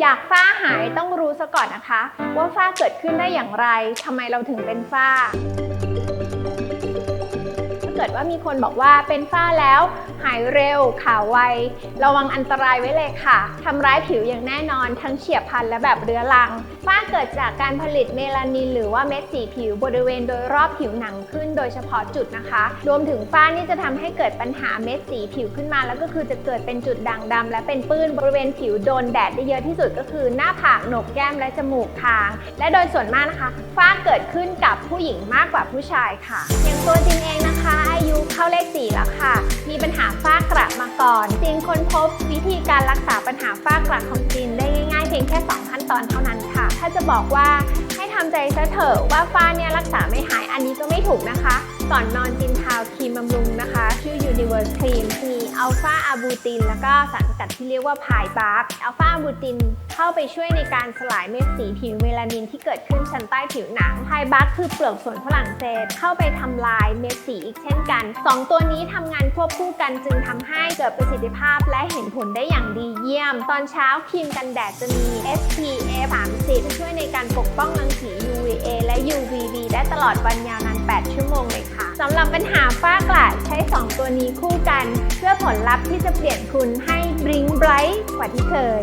อยากฝ้าหายต้องรู้ซะก่อนนะคะ ว่าฝ้าเกิดขึ้นได้อย่างไรทำไมเราถึงเป็นฝ้า กิดว่ามีคนบอกว่าเป็นฝ้าแล้ว หายเร็วขาวไว ระวังอันตรายไว้เลยค่ะ ทำร้ายผิวอย่างแน่นอนทั้งเฉียบพลันและแบบเรื้อรัง ฝ้าเกิดจากการผลิตเมลานิน หรือว่าเม็ดสีผิวบริเวณโดยรอบผิวหนังขึ้นโดยเฉพาะจุดนะคะ รวมถึงฝ้านี่จะทำให้เกิดปัญหาเม็ดสีผิวขึ้นมา แล้วก็คือจะเกิดเป็นจุดด่างดำและเป็นปื้นบริเวณผิวโดนแดดได้เยอะที่สุดก็คือหน้าผากโหนกแก้มและจมูกคาง และโดยส่วนมากนะคะ ฝ้าเกิดขึ้นกับผู้หญิงมากกว่าผู้ชายค่ะ อย่างตัวจริงเองนะคะ ค่ะ มีปัญหาฝ้ากระมาก่อน จีนค้นพบวิธีการรักษาปัญหาฝ้ากระของจีนได้ง่ายๆ เพียงแค่ 2 ขั้นตอนเท่านั้นค่ะ ถ้าจะบอกว่าให้ทำใจซะเถอะว่าฝ้าเนี่ยรักษาไม่หายอันนี้ก็ไม่ถูกนะคะ ก่อนนอนจีนทาวครีมบำรุงนะคะ ชื่อ Universe Cream มีอั อัลฟาอะบูตินแล้วก็สารสกัดที่เรียกว่าพายบาร์กอัลฟาอะบูตินเข้าไปช่วยในการสลายเม็ดสีผิวเมลานินที่เกิดขึ้นชั้นใต้ผิวหนังพายบาร์กคือเปลือกส่วนฝรั่งเศสเข้าไปทำลายเม็ดสีอีกเช่นกัน 2 ตัวนี้ทำงานควบคู่กันจึงทำให้เกิดประสิทธิภาพและเห็นผลได้อย่างดีเยี่ยม ตอนเช้าครีมกันแดดจะมี SPF 30ช่วยในการปกป้องรังสี UVA และ UVB ได้ตลอดวันยาวนาน 8 ชั่วโมง ปัญหาฝ้ากระใช้ 2 ตัวนี้คู่กัน เพื่อผลลัพธ์ที่จะเปลี่ยนคุณให้บริ้งไบรท์กว่าที่เคย